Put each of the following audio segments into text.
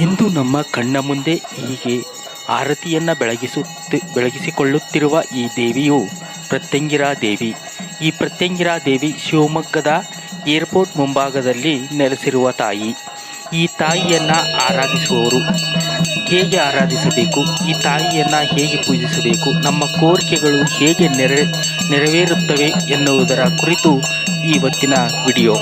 ಇಂದು ನಮ್ಮ ಕಣ್ಣ ಮುಂದೆ ಹೀಗೆ ಆರತಿಯನ್ನು ಬೆಳಗಿಸುತ್ತಿ ಬೆಳಗಿಸಿಕೊಳ್ಳುತ್ತಿರುವ ಈ ದೇವಿಯು ಪ್ರತ್ಯಂಗಿರಾ ದೇವಿ. ಈ ಪ್ರತ್ಯಂಗಿರಾ ದೇವಿ ಶಿವಮೊಗ್ಗದ ಏರ್ಪೋರ್ಟ್ ಮುಂಭಾಗದಲ್ಲಿ ನೆಲೆಸಿರುವ ತಾಯಿ. ಈ ತಾಯಿಯನ್ನು ಆರಾಧಿಸುವವರು. ಹೇಗೆ ಆರಾಧಿಸಬೇಕು? ಈ ತಾಯಿಯನ್ನು ಹೇಗೆ ಪೂಜಿಸಬೇಕು? ನಮ್ಮ ಕೋರಿಕೆಗಳು ಹೇಗೆ ನೆರೆ, ನೆರವೇರುತ್ತವೆ ಎನ್ನುವುದರ ಕುರಿತು ಇವತ್ತಿನ ವಿಡಿಯೋ.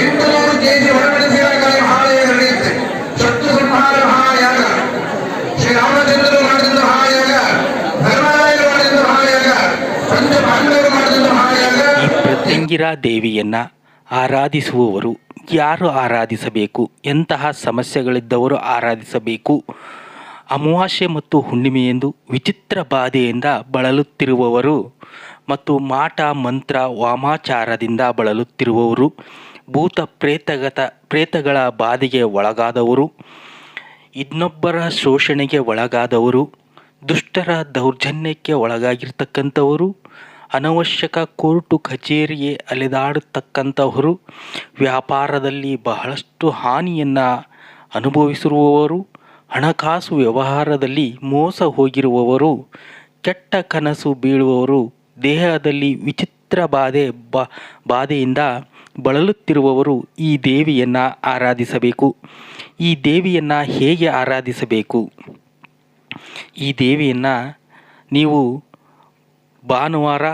ಎಂಟುನೂರು ಕೆಜಿ ಒಳಮೆಣಸಿನಕಾಯಿ ಮಹಾಲಯ ನಡೆಯುತ್ತೆ ಶತ್ರು ಸಂಹಾರ ಮಹಾಯಾಗ ಶ್ರೀರಾಮಚಂದ್ರರು ಮಾಡಿದ ಮಹಾಯಾಗ ಧರ್ಮರಾಯರು ಮಾಡಿದ ಮಹಾಯಾಗ ಪಂಚ ಪಾಂಡವರು ಮಾಡಿದ ಮಹಾಯಾಗ ಪ್ರತ್ಯಂಗಿರಾ ದೇವಿಯನ್ನು ಆರಾಧಿಸುವವರು ಯಾರು ಆರಾಧಿಸಬೇಕು? ಎಂತಹ ಸಮಸ್ಯೆಗಳಿದ್ದವರು ಆರಾಧಿಸಬೇಕು? ಅಮಾವಾಸ್ಯೆ ಮತ್ತು ಹುಣ್ಣಿಮೆಯೆಂದು ವಿಚಿತ್ರ ಬಾಧೆಯಿಂದ ಬಳಲುತ್ತಿರುವವರು ಮತ್ತು ಮಾಟ ಮಂತ್ರ ವಾಮಾಚಾರದಿಂದ ಬಳಲುತ್ತಿರುವವರು ಭೂತ ಪ್ರೇತಗತ ಪ್ರೇತಗಳ ಬಾಧೆಗೆ ಒಳಗಾದವರು, ಇನ್ನೊಬ್ಬರ ಶೋಷಣೆಗೆ ಒಳಗಾದವರು, ದುಷ್ಟರ ದೌರ್ಜನ್ಯಕ್ಕೆ ಒಳಗಾಗಿರ್ತಕ್ಕಂಥವರು, ಅನವಶ್ಯಕ ಕೋರ್ಟು ಕಚೇರಿಗೆ ಅಲೆದಾಡತಕ್ಕಂಥವರು, ವ್ಯಾಪಾರದಲ್ಲಿ ಬಹಳಷ್ಟು ಹಾನಿಯನ್ನು ಅನುಭವಿಸಿರುವವರು, ಹಣಕಾಸು ವ್ಯವಹಾರದಲ್ಲಿ ಮೋಸ ಹೋಗಿರುವವರು, ಕೆಟ್ಟ ಕನಸು ಬೀಳುವವರು, ದೇಹದಲ್ಲಿ ವಿಚಿತ್ರ ಬಾಧೆ ಬಾಧೆಯಿಂದ ಬಳಲುತ್ತಿರುವವರು ಈ ದೇವಿಯನ್ನು ಆರಾಧಿಸಬೇಕು. ಈ ದೇವಿಯನ್ನು ಹೇಗೆ ಆರಾಧಿಸಬೇಕು? ಈ ದೇವಿಯನ್ನು ನೀವು ಭಾನುವಾರ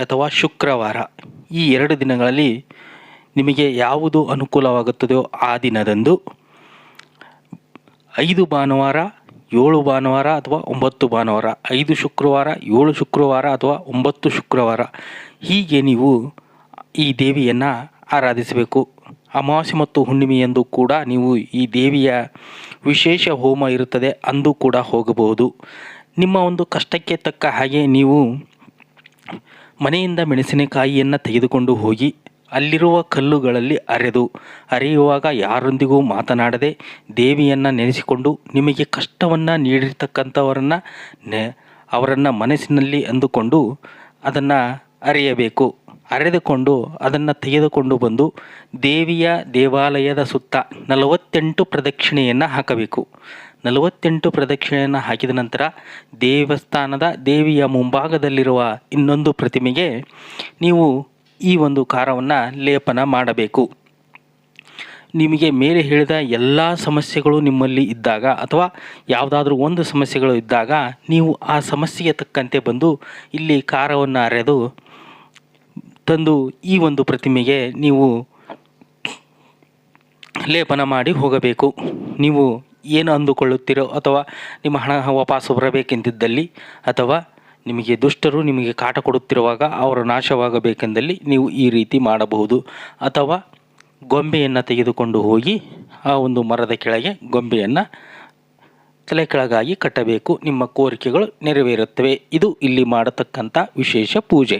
ಅಥವಾ ಶುಕ್ರವಾರ ಈ ಎರಡು ದಿನಗಳಲ್ಲಿ ನಿಮಗೆ ಯಾವುದು ಅನುಕೂಲವಾಗುತ್ತದೆಯೋ ಆ ದಿನದಂದು ಐದು ಭಾನುವಾರ, ಏಳು ಭಾನುವಾರ ಅಥವಾ ಒಂಬತ್ತು ಭಾನುವಾರ, ಐದು ಶುಕ್ರವಾರ, ಏಳು ಶುಕ್ರವಾರ ಅಥವಾ ಒಂಬತ್ತು ಶುಕ್ರವಾರ ಹೀಗೆ ನೀವು ಈ ದೇವಿಯನ್ನು ಆರಾಧಿಸಬೇಕು. ಅಮಾವಾಸ್ಯೆ ಮತ್ತು ಹುಣ್ಣಿಮೆಯಂದು ಕೂಡ ನೀವು ಈ ದೇವಿಯ ವಿಶೇಷ ಹೋಮ ಇರುತ್ತದೆ ಅಂದು ಕೂಡ ಹೋಗಬಹುದು. ನಿಮ್ಮ ಒಂದು ಕಷ್ಟಕ್ಕೆ ತಕ್ಕ ಹಾಗೆ ನೀವು ಮನೆಯಿಂದ ಮೆಣಸಿನಕಾಯಿಯನ್ನು ತೆಗೆದುಕೊಂಡು ಹೋಗಿ ಅಲ್ಲಿರುವ ಕಲ್ಲುಗಳಲ್ಲಿ ಅರೆದು, ಅರೆಯುವಾಗ ಯಾರೊಂದಿಗೂ ಮಾತನಾಡದೆ ದೇವಿಯನ್ನು ನೆನೆಸಿಕೊಂಡು ನಿಮಗೆ ಕಷ್ಟವನ್ನು ನೀಡಿರ್ತಕ್ಕಂಥವರನ್ನು ನೆ ಅವರನ್ನು ಮನಸ್ಸಿನಲ್ಲಿ ಅಂದುಕೊಂಡು ಅದನ್ನು ಅರೆಯಬೇಕು. ಅರೆದುಕೊಂಡು ಅದನ್ನು ತೆಗೆದುಕೊಂಡು ಬಂದು ದೇವಿಯ ದೇವಾಲಯದ ಸುತ್ತ ನಲವತ್ತೆಂಟು ಪ್ರದಕ್ಷಿಣೆಯನ್ನು ಹಾಕಬೇಕು. ನಲವತ್ತೆಂಟು ಪ್ರದಕ್ಷಿಣೆಯನ್ನು ಹಾಕಿದ ನಂತರ ದೇವಸ್ಥಾನದ ದೇವಿಯ ಮುಂಭಾಗದಲ್ಲಿರುವ ಇನ್ನೊಂದು ಪ್ರತಿಮೆಗೆ ನೀವು ಈ ಒಂದು ಖಾರವನ್ನು ಲೇಪನ ಮಾಡಬೇಕು. ನಿಮಗೆ ಮೇಲೆ ಹೇಳಿದ ಎಲ್ಲ ಸಮಸ್ಯೆಗಳು ನಿಮ್ಮಲ್ಲಿ ಇದ್ದಾಗ ಅಥವಾ ಯಾವುದಾದ್ರೂ ಒಂದು ಸಮಸ್ಯೆಗಳು ಇದ್ದಾಗ ನೀವು ಆ ಸಮಸ್ಯೆಗೆ ತಕ್ಕಂತೆ ಬಂದು ಇಲ್ಲಿ ಖಾರವನ್ನು ಅರೆದು ತಂದು ಈ ಒಂದು ಪ್ರತಿಮೆಗೆ ನೀವು ಲೇಪನ ಮಾಡಿ ಹೋಗಬೇಕು. ನೀವು ಏನು ಅಂದುಕೊಳ್ಳುತ್ತೀರೋ ಅಥವಾ ನಿಮ್ಮ ಹಣ ವಾಪಸ್ಸು ಬರಬೇಕೆಂದಿದ್ದಲ್ಲಿ ಅಥವಾ ನಿಮಗೆ ದುಷ್ಟರು ನಿಮಗೆ ಕಾಟ ಕೊಡುತ್ತಿರುವಾಗ ಅವರು ನಾಶವಾಗಬೇಕೆಂದಲ್ಲಿ ನೀವು ಈ ರೀತಿ ಮಾಡಬಹುದು. ಅಥವಾ ಗೊಂಬೆಯನ್ನು ತೆಗೆದುಕೊಂಡು ಹೋಗಿ ಆ ಒಂದು ಮರದ ಕೆಳಗೆ ಗೊಂಬೆಯನ್ನು ತಲೆ ಕೆಳಗಾಗಿ ಕಟ್ಟಬೇಕು. ನಿಮ್ಮ ಕೋರಿಕೆಗಳು ನೆರವೇರುತ್ತವೆ. ಇದು ಇಲ್ಲಿ ಮಾಡತಕ್ಕಂಥ ವಿಶೇಷ ಪೂಜೆ.